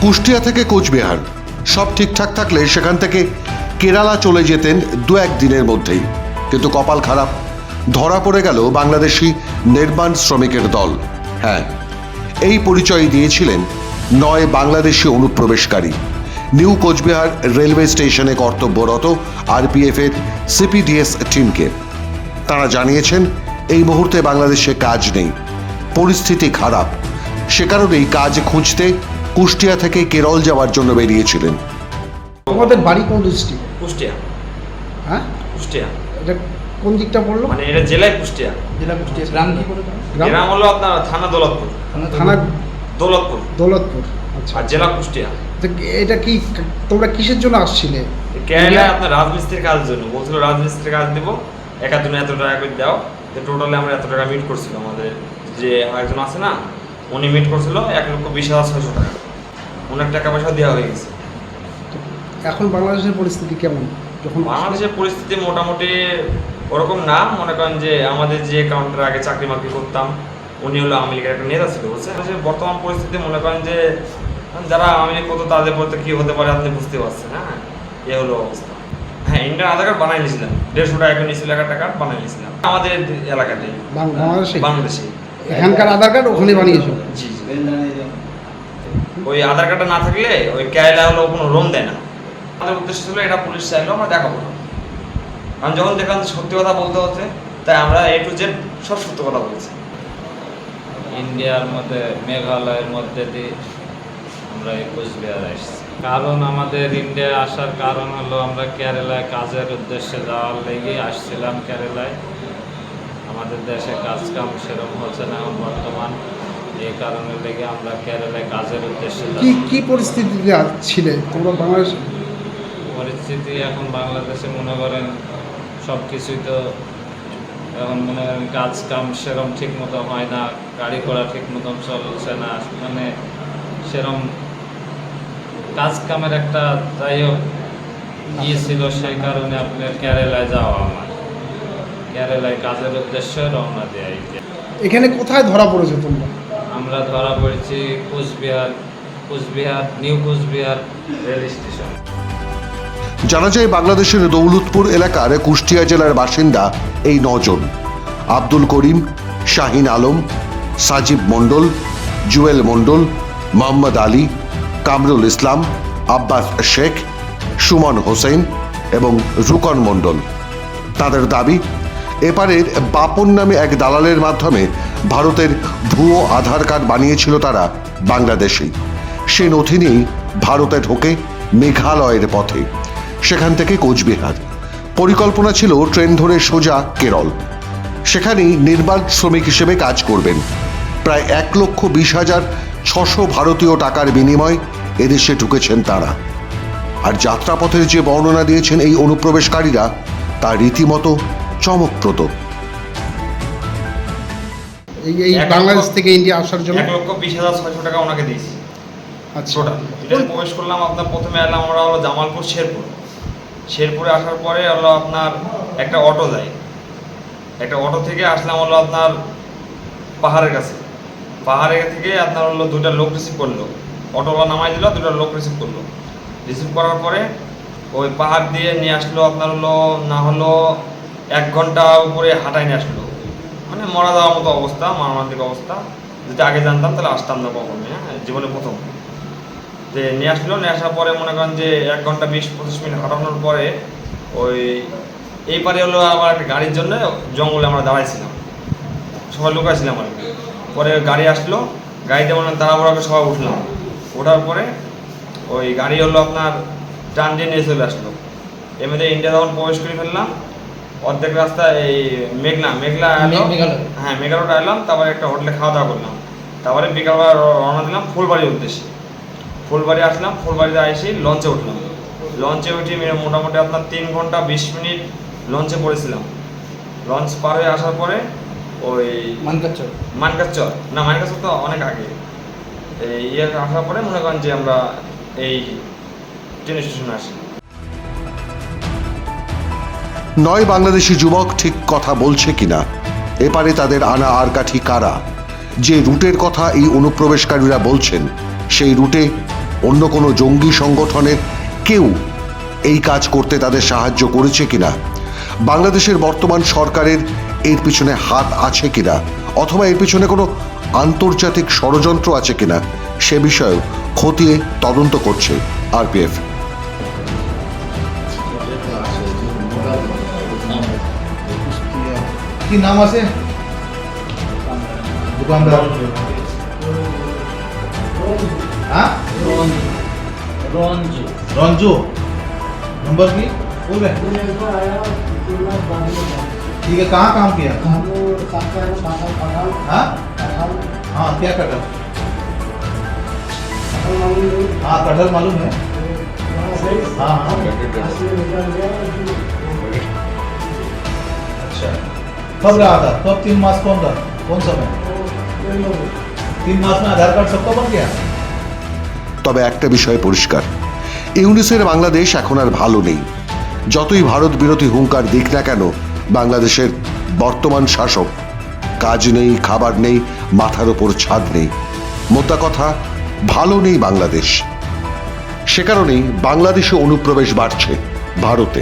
কুষ্টিয়া থেকে কোচবিহার। সব ঠিকঠাক থাকলে সেখান থেকে কেরালা চলে যেতেন দু এক দিনের মধ্যেই। কিন্তু কপাল খারাপ। ধরা পড়ে গেল বাংলাদেশি নির্মাণ শ্রমিকের দল। হ্যাঁ এই পরিচয় দিয়েছিলেন নয় বাংলাদেশি অনুপ্রবেশকারী। নিউ কোচবিহার রেলওয়ে স্টেশনে কর্তব্যরত আরপিএফের সিপিডিএস টিমকে। তারা জানিয়েছেন, এই মুহূর্তে বাংলাদেশে কাজ নেই। পরিস্থিতি খারাপ। সে কারণেই কাজ খুঁজতে কুষ্টিয়া থেকে কেরল যাওয়ার জন্য বেরিয়েছিলেন। তোমাদের বাড়ি কোন ডিস্ট্রিক্ট? কুষ্টিয়া। হ্যাঁ? কুষ্টিয়া। এটা কোন দিকটা পড়ল? মানে এটা জেলায় কুষ্টিয়া। জেলা কুষ্টিয়া। গ্রাম কি গ্রাম? গ্রাম হলো আপনার থানা দৌলতপুর। থানা দৌলতপুর। দৌলতপুর। আচ্ছা। আর জেলা কুষ্টিয়া। তো এটা কি তোমরা কিসের জন্য আসছিলে? কেরালায় আপনার রাজমিস্ত্রির কাজের জন্য। বলছিল রাজমিস্ত্রির কাজ দিব একা দিনে এত টাকা করে দাও। তো টোটালি আমরা এত টাকা মিট করছিল আমাদের। যে একজন আছে না উনি মিট করছিল এক লক্ষ বিশ হাজার ছয়শো টাকা। অনেক টাকা পয়সা দেওয়া হয়ে গেছে। এখন বাংলাদেশের পরিস্থিতি কেমন? যখন বাংলাদেশের পরিস্থিতি মোটামুটি ওরকম না। মনে করেন যে আমাদের যে কাউন্টার আগে চাকরি বাকরি করতাম উনি হলো আওয়ামী লীগের একটা নেতা ছিল বুঝছেন? বর্তমান পরিস্থিতি মনে করেন যে যারা আওয়ামী লীগ করতো তাদের পরে কি হতে পারে আপনি বুঝতে পারছেন হ্যাঁ? এ হলো অবস্থা। হ্যাঁ ইন্ডিয়ান আধার কার্ড বানাই নিয়েছিলাম। দেড়শো টাকা নিয়েছিল একটা কার্ড বানাই নিয়েছিলাম। আমাদের এলাকাতে। বাংলাদেশে? বাংলাদেশে। এখানকার আধার কার্ড ওখানে বানিয়েছো? জি জি। ওই আধার কার্ডটা না থাকলে ওই কেরালা হলো কোনো লোন দেয় না। আমাদের উদ্দেশ্য ছিল এটা পুলিশ চাইলেও আমরা দেখাবো। না কারণ যখন দেখলাম যে সত্যি কথা বলতে হচ্ছে তাই আমরা এ টু জেড সব সত্য কথা বলছি। ইন্ডিয়ার মধ্যে মেঘালয়ের মধ্যে দিয়ে আমরা এই কোচবিহার আসছি। কারণ আমাদের ইন্ডিয়া আসার কারণ হলো আমরা কেরালায় কাজের উদ্দেশ্যে যাওয়ার লেগে আসছিলাম কেরালায়। আমাদের দেশে কাজ কাম সেরকম হচ্ছে না এখন বর্তমান এই কারণে লেগে আমরা কেরালায় কাজের উদ্দেশ্যে কি কি পরিস্থিতিতে ছিলে তোমরা বাংলাদেশ? পরিস্থিতি এখন বাংলাদেশে মনে করেন সব কিছুই তো এখন মনে করেন কাজ কাম সেরম ঠিক মতো হয় না গাড়ি ঘোড়া ঠিক মতন চলছে না মানে সেরম কাজ কামের একটা যাই হোক ইয়ে ছিল সেই কারণে আপনার কেরালায় যাওয়া আমার। কেরালায় কাজের উদ্দেশ্যে রওনা দেয় এখানে কোথায় ধরা পড়েছে তোমরা? পড়েছি Cooch Behar Cooch Behar, new Cooch Behar rail station. জানা যায় বাংলাদেশের দৌলতপুর এলাকার কুষ্টিয়া জেলার বাসিন্দা এই নজন। আব্দুল করিম, শাহিন আলম, সাজিব মণ্ডল, জুয়েল মণ্ডল, মোহাম্মদ আলী, কামরুল ইসলাম, আব্বাস শেখ, সুমন হোসেন এবং রুকন মণ্ডল। তাদের দাবি এপারের বাপন নামে এক দালালের মাধ্যমে ভারতের ভুয়ো আধার কার্ড বানিয়েছিল তারা বাংলাদেশি সে নথি নিয়েই ভারতে ঢোকে মেঘালয়ের পথে। সেখান থেকে কোচবিহার। পরিকল্পনা ছিল ট্রেন ধরে সোজা কেরল। সেখানেই নির্মাণ শ্রমিক হিসেবে কাজ করবেন। প্রায় এক লক্ষ বিশ হাজার ছশো ভারতীয় টাকার বিনিময় এদেশে ঢুকেছেন তারা। আর যাত্রাপথের যে বর্ণনা দিয়েছেন এই অনুপ্রবেশকারীরা, তা রীতিমতো চমকপ্রদ। এই বাংলাদেশ থেকে ইন্ডিয়া আসার জন্য? এক লক্ষ বিশ হাজার ছয়শো টাকা ওনাকে দিয়েছি। আচ্ছা। প্রবেশ করলাম আপনার প্রথমে এলাম আমরা হলো জামালপুর শেরপুর। শেরপুরে আসার পরে হলো আপনার একটা অটো যায়। একটা অটো থেকে আসলাম হলো আপনার পাহাড়ের কাছে। পাহাড়ের থেকে আপনার হলো দুটা লোক রিসিভ করল। অটোওয়ালা নামাই দিল দুটা লোক রিসিভ করল। রিসিভ করার পরে ওই পাহাড় দিয়ে নিয়ে আসলো আপনার হলো না হলো এক ঘণ্টা উপরে হাঁটায় নিয়ে আসলো। মানে মরা যাওয়ার মতো অবস্থা মর্মান্তিক অবস্থা। যদি আগে জানতাম, তাহলে আসতাম না কখনোই হ্যাঁ? জীবনে প্রথম। যে নিয়ে আসলো, নিয়ে আসার পরে মনে করেন যে এক ঘণ্টা বিশ, পঁচিশ মিনিট হাঁটানোর পরে ওই এই পারে হলো আমার একটা গাড়ির জন্য জঙ্গলে আমরা দাঁড়াইছিলাম। সবাই লুকাইছিলাম আর পরে গাড়ি আসলো, গাড়িতে মানে তাড়াহুড়া করে সবাই উঠলাম। ওঠার পরে ওই গাড়ি হলো আপনার টান দিয়ে নিয়ে চলে আসলো। এমনিতে ইন্ডিয়া যখন প্রবেশ করে ফেললাম অর্ধেক রাস্তা এই মেঘনা মেঘলা। হ্যাঁ মেঘালয়টা এলাম তারপরে একটা হোটেলে খাওয়া দাওয়া করলাম। তারপরে বিকালবেলা রওনা দিলাম ফুলবাড়ির উদ্দেশ্যে। ফুলবাড়ি আসলাম ফুলবাড়িতে এসে লঞ্চে উঠলাম। লঞ্চে উঠে মোটামুটি আপনার তিন ঘণ্টা বিশ মিনিট লঞ্চে পড়েছিলাম। লঞ্চ পার হয়ে আসার পরে ওই মানকাচ্চর মানকাচর। না মানকাচর তো অনেক আগে। এই ইয়ে আসার পরে মনে করেন যে আমরা এই ট্রেন স্টেশনে আসি। নয় বাংলাদেশি যুবক ঠিক কথা বলছে কিনা? এপারে তাদের আনা আর কাঠি কারা? যে রুটের কথা এই অনুপ্রবেশকারীরা বলছেন, সেই রুটে অন্য কোনো জঙ্গি সংগঠনের কেউ এই কাজ করতে তাদের সাহায্য করেছে কিনা? বাংলাদেশের বর্তমান সরকারের এর পিছনে হাত আছে কিনা? অথবা এর পিছনে কোনো আন্তর্জাতিক ষড়যন্ত্র আছে কিনা? সে বিষয়েও খতিয়ে তদন্ত করছে আরপিএফ। কি নাম আছে দোকানদার हाँ রঞ্জু रंजू नंबर की बोल रहे ठीक है कहाँ काम किया हाँ हाँ क्या कटहल हाँ कटहल मालूम है हाँ हाँ अच्छा कब रहा था कब तीन मास कौन था कौन समय तीन मास में आधार कार्ड सबका बन गया তবে একটা বিষয় পরিষ্কার ইউনিসের বাংলাদেশ এখন আর ভালো নেই যতই ভারত বিরোধী হুঙ্কার দিক না কেন বাংলাদেশের বর্তমান শাসক কাজ নেই খাবার নেই মাথার ওপর ছাদ নেই মোদ্দা কথা ভালো নেই বাংলাদেশ সে কারণেই বাংলাদেশে অনুপ্রবেশ বাড়ছে ভারতে